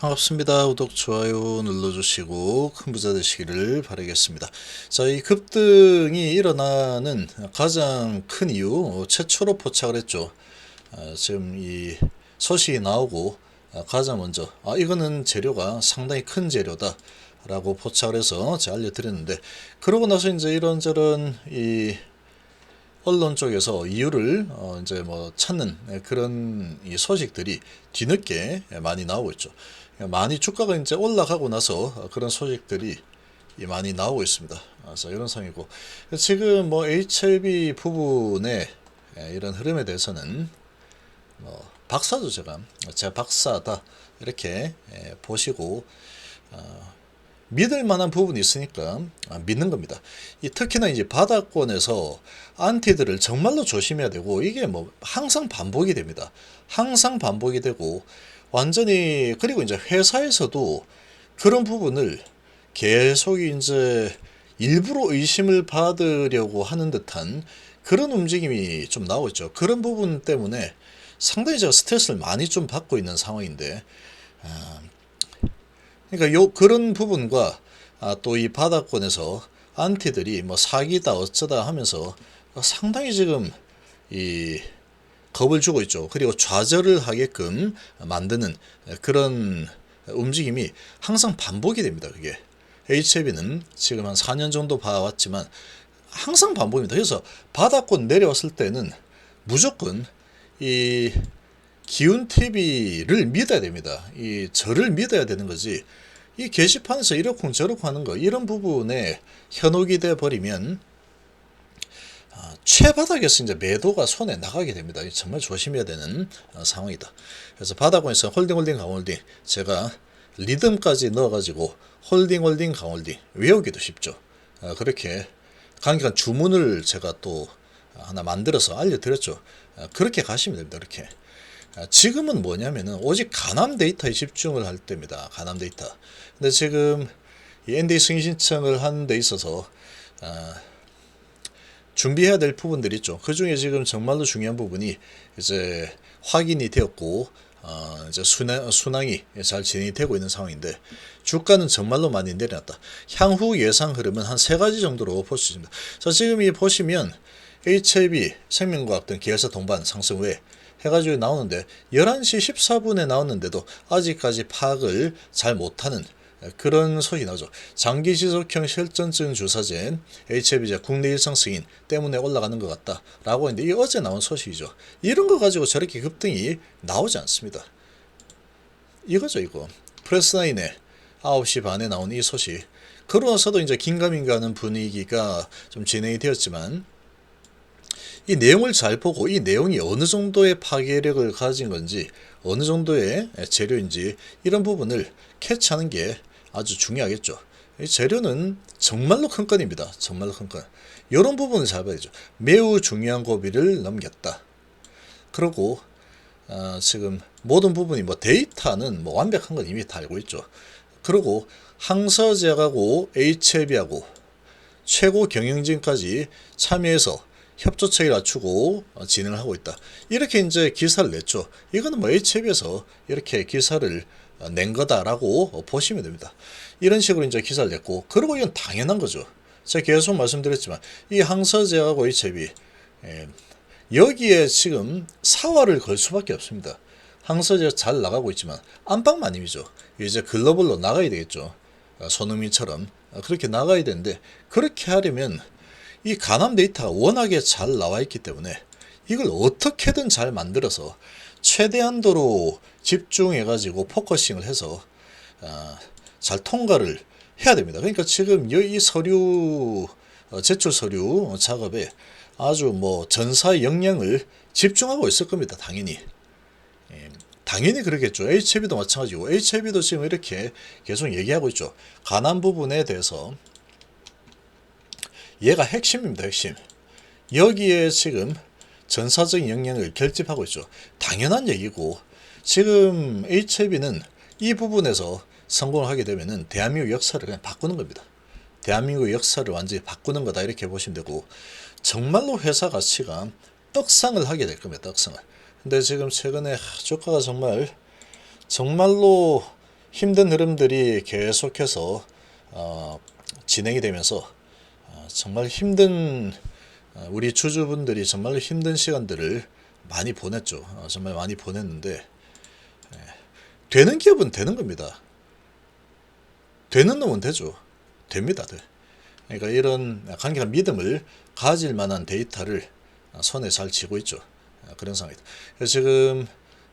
반갑습니다. 구독, 좋아요 눌러주시고 큰 부자 되시기를 바라겠습니다. 자, 이 급등이 일어나는 가장 큰 이유, 어, 최초로 포착을 했죠. 아, 지금 이 소식이 나오고 아, 가장 먼저, 아, 이거는 재료가 상당히 큰 재료다. 라고 포착을 해서 제가 알려드렸는데, 그러고 나서 이제 이런저런 이 언론 쪽에서 이유를 어 이제 뭐 찾는 예, 그런 이 소식들이 뒤늦게 많이 나오고 있죠. 많이 주가가 이제 올라가고 나서 어, 그런 소식들이 이 많이 나오고 있습니다. 그래서 이런 상이고 지금 뭐 HLB 부분의 예, 이런 흐름에 대해서는 뭐 박사죠 제가 제가 박사다 이렇게 예, 보시고 어, 믿을 만한 부분이 있으니까 아, 믿는 겁니다. 이 특히나 이제 바닥권에서 안티들을 정말로 조심해야 되고 이게 뭐 항상 반복이 됩니다. 항상 반복이 되고 완전히 그리고 이제 회사에서도 그런 부분을 계속 이제 일부러 의심을 받으려고 하는 듯한 그런 움직임이 좀 나오고 있죠. 그런 부분 때문에 상당히 제가 스트레스를 많이 좀 받고 있는 상황인데 아, 그러니까 요 그런 부분과 아, 또 이 바닥권에서 안티들이 뭐 사기다 어쩌다 하면서 상당히 지금 이 겁을 주고 있죠. 그리고 좌절을 하게끔 만드는 그런 움직임이 항상 반복이 됩니다. 그게 HLB는 지금 한 4년 정도 봐왔지만 항상 반복입니다. 그래서 바닥권 내려왔을 때는 무조건 이 기운 TV를 믿어야 됩니다. 이 저를 믿어야 되는 거지. 이 게시판에서 이렇쿵 저렇쿵 하는 거 이런 부분에 현혹이 돼 버리면 아, 최바닥에서 이제 매도가 손에 나가게 됩니다. 정말 조심해야 되는 어, 상황이다. 그래서 바닥권에서 홀딩 홀딩 강홀딩 제가 리듬까지 넣어가지고 홀딩 홀딩 강홀딩 외우기도 쉽죠. 어, 그렇게 강력한 주문을 제가 또 하나 만들어서 알려드렸죠. 어, 그렇게 가시면 됩니다. 그렇게. 아, 지금은 뭐냐면은 오직 가남 데이터에 집중을 할 때입니다. 가남 데이터. 근데 지금 이 NDA 승인 신청을 하는 데 있어서 아, 준비해야 될 부분들이 있죠. 그 중에 지금 정말로 중요한 부분이 이제 확인이 되었고 어, 이제 순항, 순항이 잘 진행이 되고 있는 상황인데 주가는 정말로 많이 내려놨다. 향후 예상 흐름은 한 세 가지 정도로 볼 수 있습니다. 자, 지금 이 보시면 HLB 생명과학 등 계열사 동반 상승 후에 해가지고 나오는데 11시 14분에 나왔는데도 아직까지 파악을 잘 못하는 그런 소식이 나오죠. 장기 지속형 실전증 주사제 HIV자 국내 일상 승인 때문에 올라가는 것 같다라고 했는데 이 어제 나온 소식이죠. 이런 거 가지고 저렇게 급등이 나오지 않습니다. 이거죠 이거. 프레스나인에 9시 반에 나온 이 소식. 그러나서도 이제 긴가민가 하는 분위기가 좀 진행이 되었지만 이 내용을 잘 보고 이 내용이 어느 정도의 파괴력을 가진 건지 어느 정도의 재료인지 이런 부분을 캐치하는 게 아주 중요하겠죠. 이 재료는 정말로 큰 건입니다. 정말로 큰 건. 이런 부분을 잘 봐야죠. 매우 중요한 고비를 넘겼다. 그리고 어, 지금 모든 부분이 뭐 데이터는 뭐 완벽한 건 이미 다 알고 있죠. 그리고 항서제약하고 HLB하고 최고 경영진까지 참여해서 협조체를 낮추고 어, 진행을 하고 있다. 이렇게 이제 기사를 냈죠. 이거는 뭐 HF에서 이렇게 기사를 어, 낸 거다라고 보시면 됩니다. 이런 식으로 이제 기사를 냈고, 그리고 이건 당연한 거죠. 제가 계속 말씀드렸지만, 이 항서제하고 HF, 예, 여기에 지금 사활을 걸 수밖에 없습니다. 항서제 잘 나가고 있지만, 안방마님이죠. 이제 글로벌로 나가야 되겠죠. 어, 손흥민처럼. 그렇게 나가야 되는데, 그렇게 하려면 이 가남 데이터가 워낙에 잘 나와 있기 때문에 이걸 어떻게든 잘 만들어서 최대한도로 집중해 가지고 포커싱을 해서 어, 잘 통과를 해야 됩니다. 그러니까 지금 이 서류 어, 제출 서류 작업에 아주 뭐 전사의 역량을 집중하고 있을 겁니다. 당연히. 예, 당연히 그러겠죠. HB도 마찬가지고 HB도 지금 이렇게 계속 얘기하고 있죠. 가난 부분에 대해서 얘가 핵심입니다. 핵심. 여기에 지금 전사적인 영향을 결집하고 있죠. 당연한 얘기고 지금 HLB는 이 부분에서 성공을 하게 되면은 대한민국 역사를 그냥 바꾸는 겁니다. 대한민국 역사를 완전히 바꾸는 거다 이렇게 보시면 되고 정말로 회사 가치가 떡상을 하게 될 겁니다. 떡상을. 근데 지금 최근에 주가가 정말 정말로 힘든 흐름들이 계속해서 어, 진행이 되면서 어, 정말 힘든 어, 우리 주주분들이 정말 힘든 시간들을 많이 보냈죠. 어, 정말 많이 보냈는데 예, 되는 기업은 되는 겁니다. 되는 놈은 되죠. 됩니다. 돼. 그러니까 이런 강력한 믿음을 가질 만한 데이터를 어, 손에 잘 쥐고 있죠. 어, 그런 상황이다. 지금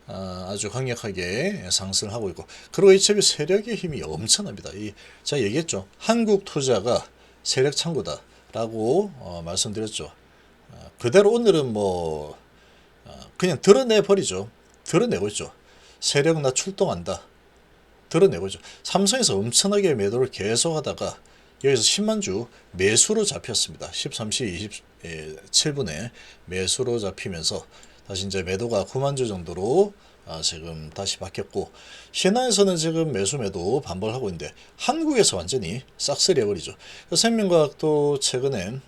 어, 아주 강력하게 상승을 하고 있고 그리고 HB 세력의 힘이 엄청납니다. 이 제가 얘기했죠. 한국 투자가 세력 창구다 라고 어, 말씀드렸죠. 어, 그대로 오늘은 뭐 어, 그냥 드러내 버리죠. 드러내고 있죠. 세력 나 출동한다. 드러내고 있죠. 삼성에서 엄청나게 매도를 계속하다가 여기서 10만 주 매수로 잡혔습니다. 13시 27분에 매수로 잡히면서 다시 이제 매도가 9만 주 정도로 아, 지금 다시 바뀌었고 신화에서는 지금 매수 매도 반복을 하고 있는데 한국에서 완전히 싹쓸이 해버리죠. 생명과학도 최근에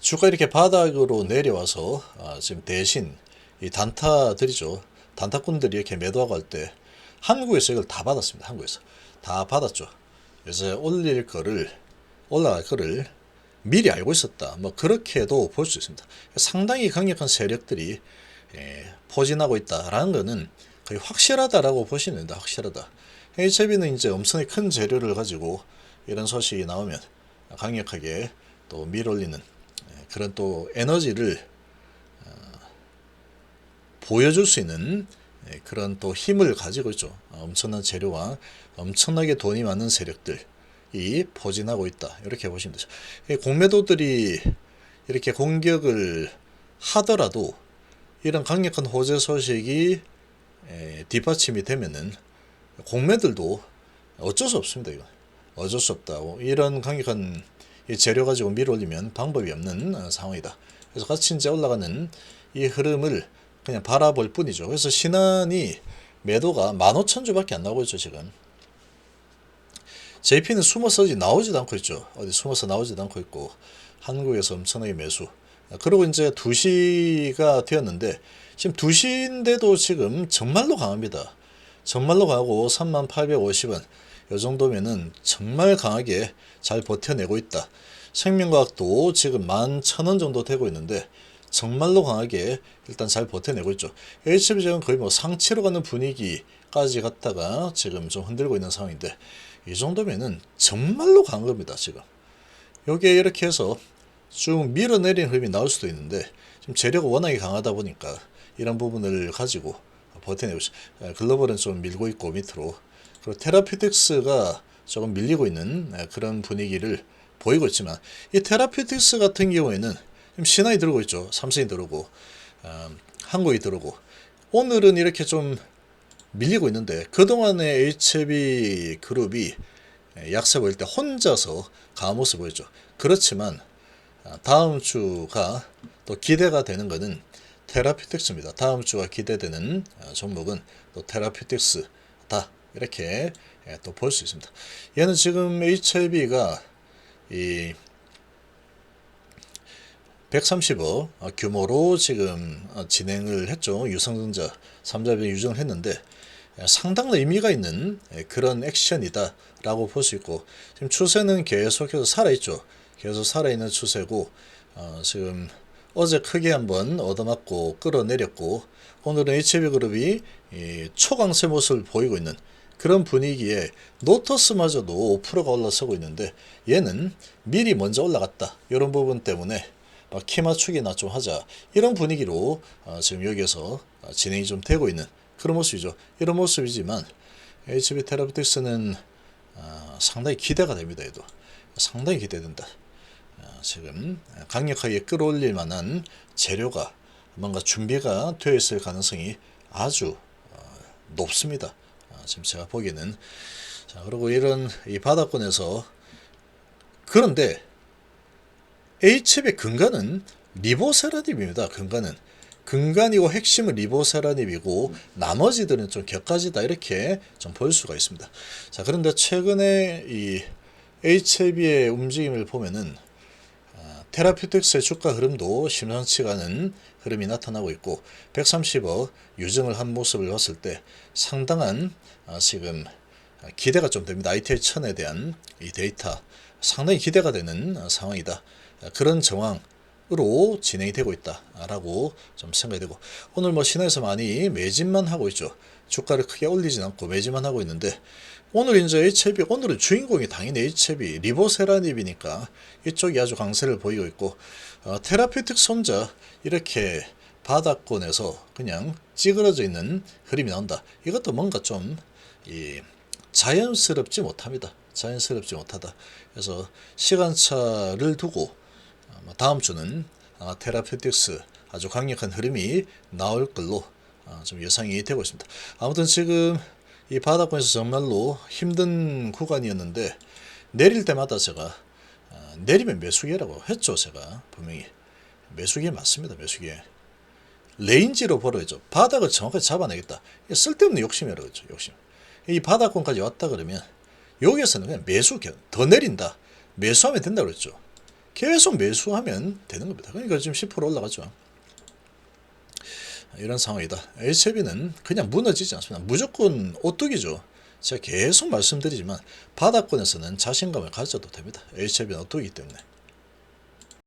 주가 이렇게 바닥으로 내려와서 아, 지금 대신 이 단타들이죠. 단타꾼들이 이렇게 매도하고 할 때 한국에서 이걸 다 받았습니다. 한국에서 다 받았죠. 그래서 올릴 거를 올라갈 거를 미리 알고 있었다. 뭐 그렇게도 볼 수 있습니다. 상당히 강력한 세력들이 예, 포진하고 있다라는 것은 거의 확실하다라고 보시면 됩니다. 확실하다. HB는 이제 엄청나게 큰 재료를 가지고 이런 소식이 나오면 강력하게 또 밀어올리는 예, 그런 또 에너지를 어, 보여줄 수 있는 예, 그런 또 힘을 가지고 있죠. 어, 엄청난 재료와 엄청나게 돈이 많은 세력들이 포진하고 있다. 이렇게 보시면 되죠. 이 공매도들이 이렇게 공격을 하더라도 이런 강력한 호재 소식이 에, 뒷받침이 되면은 공매들도 어쩔 수 없습니다. 이거 어쩔 수 없다고 이런 강력한 이 재료 가지고 밀어올리면 방법이 없는 어, 상황이다. 그래서 같이 이제 올라가는 이 흐름을 그냥 바라볼 뿐이죠. 그래서 신한이 매도가 15,000주밖에 안 나오고 있죠, 지금. JP는 숨어서 나오지도 않고 있죠. 어디 숨어서 나오지도 않고 있고 한국에서 엄청나게 매수. 그리고 이제 2시가 되었는데 지금 2시인데도 지금 정말로 강합니다. 정말로 강하고 3850원 이 정도면은 정말 강하게 잘 버텨내고 있다. 생명과학도 지금 11,000원 정도 되고 있는데 정말로 강하게 일단 잘 버텨내고 있죠. HBJ는 거의 뭐 상치로 가는 분위기까지 갔다가 지금 좀 흔들고 있는 상황인데 이 정도면은 정말로 강한 겁니다. 지금 여기에 이렇게 해서 쭉 밀어내린 흐름이 나올 수도 있는데 지금 재료가 워낙에 강하다 보니까 이런 부분을 가지고 버텨내고 글로벌은 좀 밀고 있고 밑으로 그리고 테라피틱스가 조금 밀리고 있는 예, 그런 분위기를 보이고 있지만 이 테라피틱스 같은 경우에는 신화이 들어오고 있죠. 삼성이 들어오고 어, 한국이 들어오고 오늘은 이렇게 좀 밀리고 있는데 그동안의 HB 그룹이 약세 보일 때 혼자서 강한 모습 보였죠. 그렇지만 아, 다음 주가 또 기대가 되는 것은 테라피틱스입니다. 다음 주가 기대되는 아, 종목은 또 테라피틱스다 이렇게 예, 또볼 수 있습니다. 얘는 지금 HIB가 이 130억 규모로 지금 어, 진행을 했죠. 유성전자 3자변 유정을 했는데 예, 상당한 의미가 있는 예, 그런 액션이다라고 볼 수 있고 지금 추세는 계속해서 살아있죠. 계속 살아있는 추세고 어, 지금 어제 크게 한번 얻어맞고 끌어내렸고 오늘은 HB그룹이 초강세 모습을 보이고 있는 그런 분위기에 노터스마저도 5%가 올라서고 있는데 얘는 미리 먼저 올라갔다. 이런 부분 때문에 키 맞추기나 좀 하자. 이런 분위기로 어, 지금 여기에서 진행이 좀 되고 있는 그런 모습이죠. 이런 모습이지만 HB 테라피틱스는 어, 상당히 기대가 됩니다 얘도. 상당히 기대된다 지금 강력하게 끌어올릴 만한 재료가 뭔가 준비가 되어 있을 가능성이 아주 어, 높습니다. 어, 지금 제가 보기에는 자 그리고 이런 이 바닥권에서 그런데 H의 근간은 리보세라닙입니다. 근간은 근간이고 핵심은 리보세라닙이고 나머지들은 좀 격가지다 이렇게 좀 볼 수가 있습니다. 자 그런데 최근에 이 HB의 움직임을 보면은 테라피틱스의 주가 흐름도 심상치가 않은 흐름이 나타나고 있고 130억 유증을 한 모습을 봤을 때 상당한 아, 지금 기대가 좀 됩니다. ITL 1000에 대한 이 데이터 상당히 기대가 되는 아, 상황이다. 아, 그런 정황 으로 진행이 되고 있다라고 좀 생각이 되고 오늘 뭐 시내에서 많이 매진만 하고 있죠. 주가를 크게 올리진 않고 매진만 하고 있는데 오늘 이제 HB 오늘은 주인공이 당연히 HB 리보세라닙이니까 이쪽이 아주 강세를 보이고 있고 어, 테라피틱 손자 이렇게 바닥권에서 그냥 찌그러져 있는 흐름이 나온다. 이것도 뭔가 좀 이, 자연스럽지 못합니다. 자연스럽지 못하다. 그래서 시간차를 두고 아마 다음 주는 아, 테라피틱스 아주 강력한 흐름이 나올 걸로 아, 좀 예상이 되고 있습니다. 아무튼 지금 이 바닥권에서 정말로 힘든 구간이었는데 내릴 때마다 제가 아, 내리면 매수기라고 했죠. 제가 분명히 매수기 맞습니다. 매수기. 레인지로 벌어야죠. 바닥을 정확하게 잡아내겠다. 쓸데없는 욕심이라고 했죠. 욕심. 이 바닥권까지 왔다 그러면 여기에서는 그냥 매수 더 내린다. 매수하면 된다고 그랬죠. 계속 매수하면 되는 겁니다. 그러니까 지금 10% 올라가죠. 이런 상황이다. HB는 그냥 무너지지 않습니다. 무조건 오뚜기죠. 제가 계속 말씀드리지만 바닥권에서는 자신감을 가져도 됩니다. HB는 오뚜기이기 때문에.